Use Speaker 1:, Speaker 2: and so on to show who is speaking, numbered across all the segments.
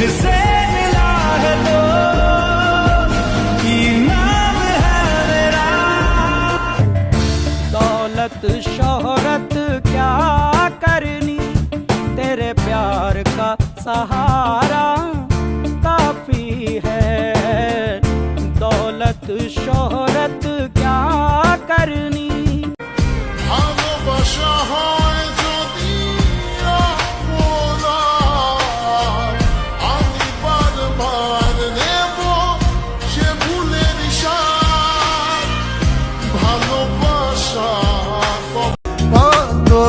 Speaker 1: Dizer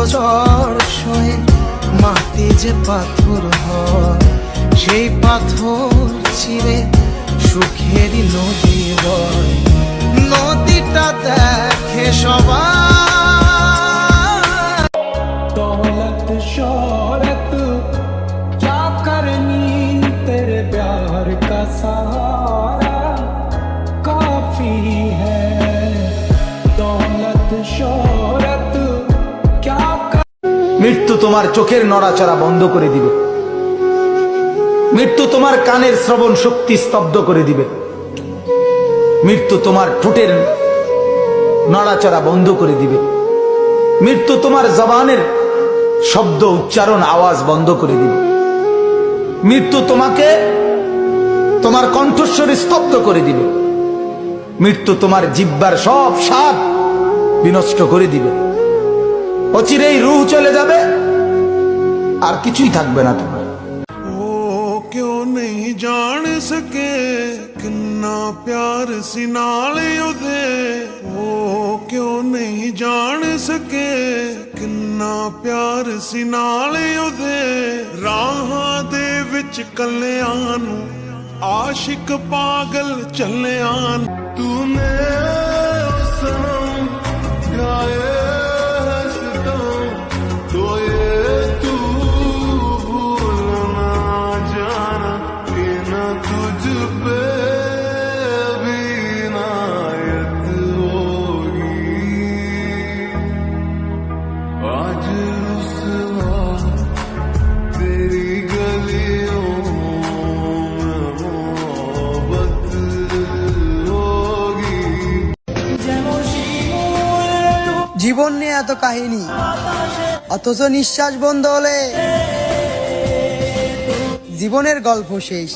Speaker 1: চর সয়ে মাটি যে পাথর হয় সেই পাথর চিরে সুখেরই নদী বয় নদীটা দেখে সবাই
Speaker 2: दौलत शोहरत क्या करनी तेरे प्यार का सहारा
Speaker 3: মৃত্যু তোমার চোখের নড়াচড়া বন্ধ করে দিবে। মৃত্যু তোমার কানের শ্রবণ শক্তি স্তব্ধ করে দিবে। মৃত্যু তোমার ঠোঁটের নড়াচড়া বন্ধ করে দিবে। মৃত্যু তোমার জবানের শব্দ উচ্চারণ আওয়াজ বন্ধ করে দিবে। মৃত্যু তোমাকে তোমার কণ্ঠস্বর স্তব্ধ করে দিবে। মৃত্যু তোমার জিব্বার সব স্বাদ বিনষ্ট করে দিবে। অচিরেই রুহ চলে যাবে আর কিছুই থাকবে না তোমার
Speaker 4: ਉਹ ਕਿਉਂ ਨਹੀਂ ਜਾਣ ਸਕੇ ਕਿੰਨਾ ਪਿਆਰ ਸੀ ਨਾਲ ਉਹਦੇ ਉਹ ਕਿਉਂ ਨਹੀਂ ਜਾਣ ਸਕੇ ਕਿੰਨਾ ਪਿਆਰ ਸੀ ਨਾਲ ਉਹਦੇ ਰਾਹਾਂ ਦੇ ਵਿੱਚ ਕੱਲਿਆਂ ਨੂੰ ਆਸ਼ਿਕ ਪਾਗਲ ਚੱਲਿਆਂ
Speaker 5: জীবন নিয়ে এত কাহিনী। অথচ নিঃশ্বাস বন্ধ হলে জীবনের গল্প শেষ।